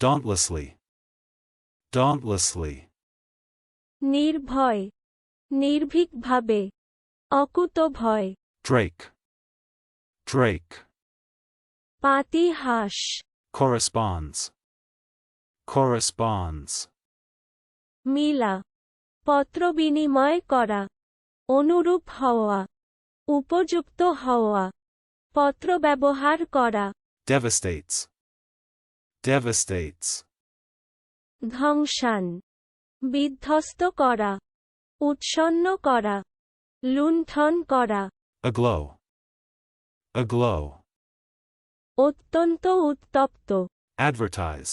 dauntlessly, dauntlessly, নির্ভয় নির্ভীকভাবে অকুত ভয় drake, drake, পাতিহাস corresponds, corresponds, মিলা পত্র বিনিময় করা অনুরূপ হওয়া উপযুক্ত হওয়া পত্র ব্যবহার করা devastates, Devastates, ধ্বংসান বিধ্বস্ত করা উৎসন্ন করা লুণ্ঠন করা aglow, aglow, অত্যন্ত উত্তপ্ত advertise,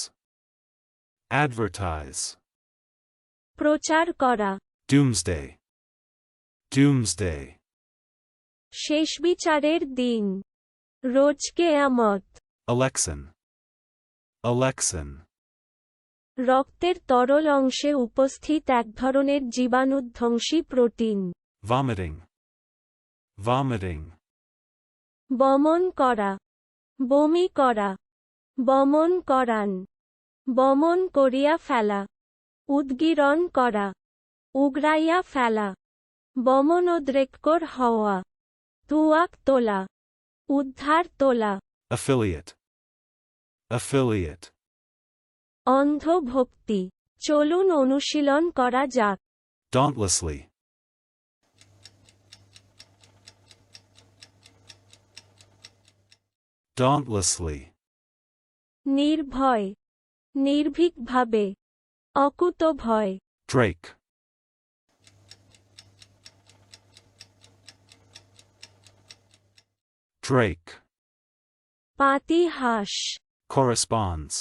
advertise, প্রচার করা doomsday, doomsday, শেষ বিচারের দিন রোজ কেয়ামত election, election, রক্তের তরল অংশে উপস্থিত এক ধরনের জীবাণুধ্বংসী প্রোটিন। Vomiting, vomiting, বমন করা। বমি করা। বমন করান। বমন করিয়া ফেলা। উদ্গীরণ করা। উগরাইয়া ফেলা। বমনোদ্রেককর হওয়া। তুয়াক তোলা। উদ্ধার তোলা। Affiliate, affiliate, অন্ধ ভক্তি চলুন অনুশীলন করা যাক dauntlessly, dauntlessly, নির্ভয় নির্ভীকভাবে অকুত ভয় drake, drake, পাতিহাস corresponds,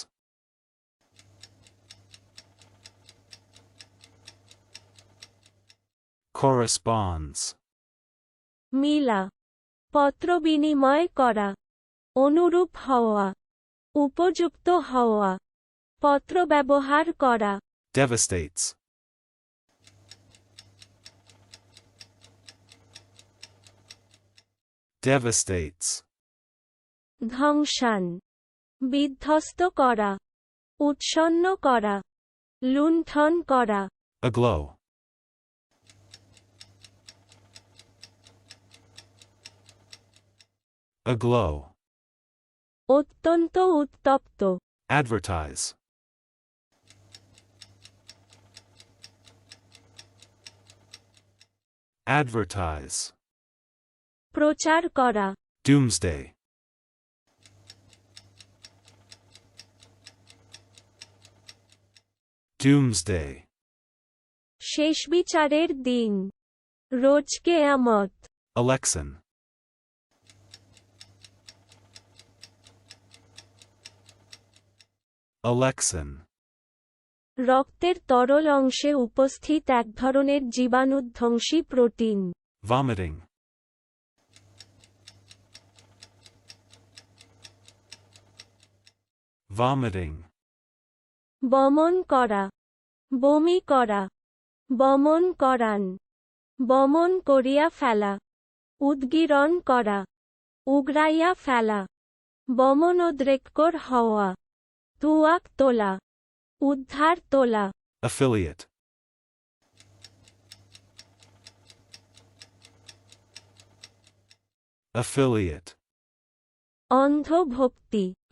corresponds, মিলা পত্র বিনিময় করা অনুরূপ হওয়া উপযুক্ত হওয়া পত্র ব্যবহার করা devastates, devastates, ধ্বংসান বিধ্বস্ত করা উৎসন্ন করা লুণ্ঠন করা। Aglow, aglow, অত্যন্ত উত্তপ্ত। Advertise, advertise, প্রচার করা। Doomsday, doomsday, শেষ বিচারের দিন। রোজ কেয়ামত election, election, রক্তের তরল অংশে উপস্থিত এক ধরনের জীবাণুধ্বংসী প্রোটিন। Vomiting, vomiting, বমন করা। বমি করা। বমন করান। বমন করিয়া ফেলা। উদ্গীরণ করা। উগরাইয়া ফেলা। বমনোদ্রেককর হওয়া। তুয়াক তোলা। উদ্ধার তোলা। Affiliate, affiliate, অন্ধ ভক্তি